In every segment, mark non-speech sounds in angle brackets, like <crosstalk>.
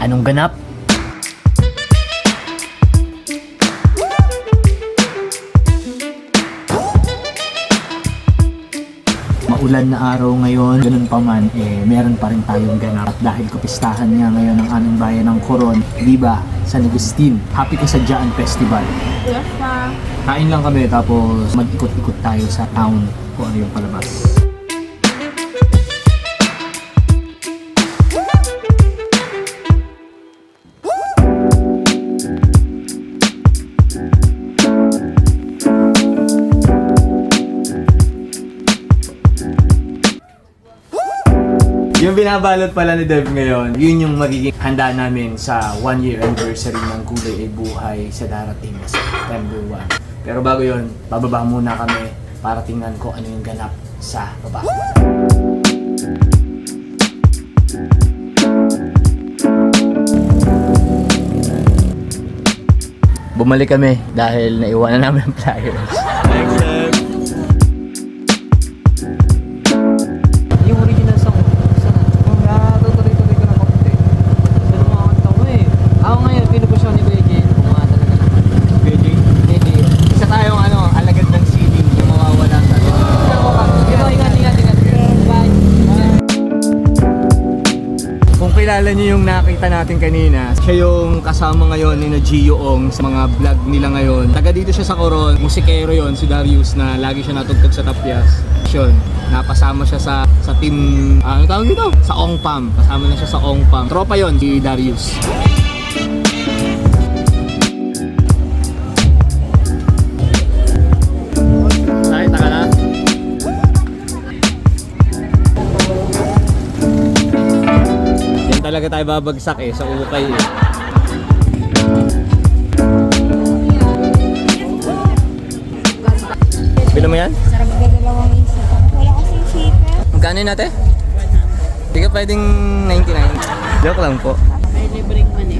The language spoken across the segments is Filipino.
Anong ganap? Maulan na araw ngayon, ganun pa man, eh, meron pa rin tayong ganap. At dahil kapistahan nga ngayon ng aming bayan ng Coron, di ba, San Agustin, happy Kasadyaan Festival. Yes, pa. Kain lang kami tapos mag-ikot-ikot tayo sa town kung ano yung palabas. Binabalot pala ni Dev ngayon, yun yung magiging handa namin sa one year anniversary ng Kulay ay Buhay sa darating na September 1. Pero bago yun, bababa muna kami para tingnan ko ano yung ganap sa baba. Bumalik kami dahil naiwanan namin ang. Yung Kung kilala niyo yung nakita natin kanina, siya yung kasama ngayon ni na Gio Ong sa mga vlog nila ngayon. Taga dito siya sa Coron, musikero yon si Darius na lagi siya natugtog sa Tapyas. Yun, napasama siya sa sa team, ah, ano tawag dito? Sa Ong Pam. Kasama na siya sa Ong Pam. Tropa yon si Darius. Talaga tayo babagsak eh, sa ukay eh. Bilo mo yan? Sarap na dalawang isa. Wala kasing sipa. Magkano yun natin? Hindi ka pwedeng 99. Joke lang po. May libreng mani. Buti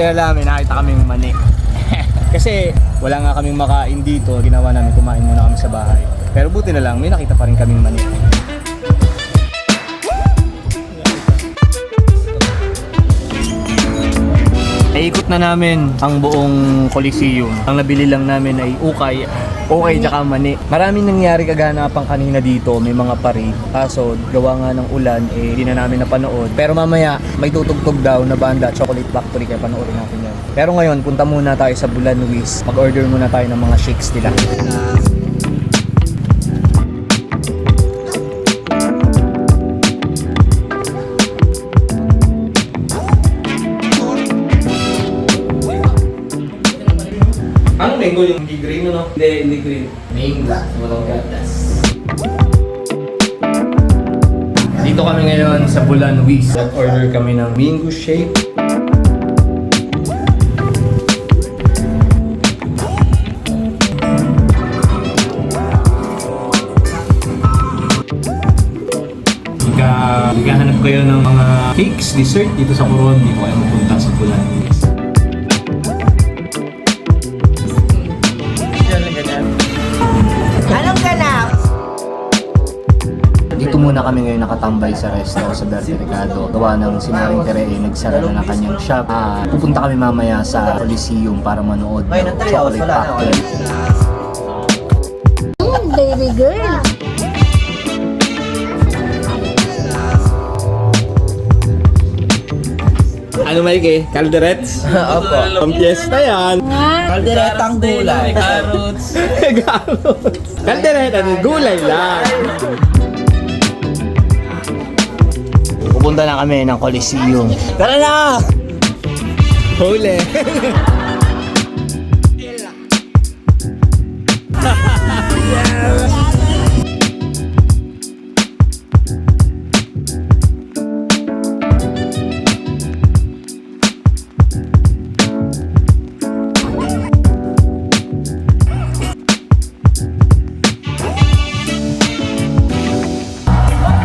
na lang, may nakita kaming mani. <laughs> Kasi wala nga kaming makain dito, ginawa namin kumain muna kami sa bahay. Pero buti na lang, may nakita pa rin kaming mani. Naikot na namin ang buong Coliseum. Ang nabili lang namin ay ukay, ukay tsaka mani. Maraming nangyari kaganapan kanina dito, may mga pari. Kaso gawa nga ng ulan, eh di na namin napanood. Pero mamaya, may tutugtog daw na banda, Chocolate Factory, kaya panoorin natin yan. Pero ngayon, punta muna tayo sa Bulan Luis. Mag-order muna tayo ng mga shakes nila. Anong mango yung hindi green, no? Hindi, hindi green. Mango. Walang gatas. Dito kami ngayon sa Bulan Luis. Nag-order kami ng mango shake. Naghahanap kayo ng mga cakes, dessert dito sa Coron, dito kayo mapunta sa Bulan Luis. Muna kami ngayon nakatambay sa resto sa Verde Recado. Gawa ng si Maring Tere eh, nagsara na ng kanyang shop. Ah, pupunta kami mamaya sa Coliseum para manood ng Chocolate Factory. Mm, baby girl. Ano Mike? Calderets? <laughs> Opo. Pampiesta yan! Kalderetang gulay. <laughs> Carrots. Carrots! Caldereta, gulay lang! Pupunta na kami ng Coliseum. Tara na! Huli!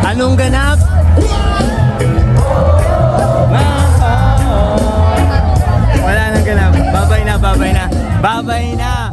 Anong ganap? Babay na!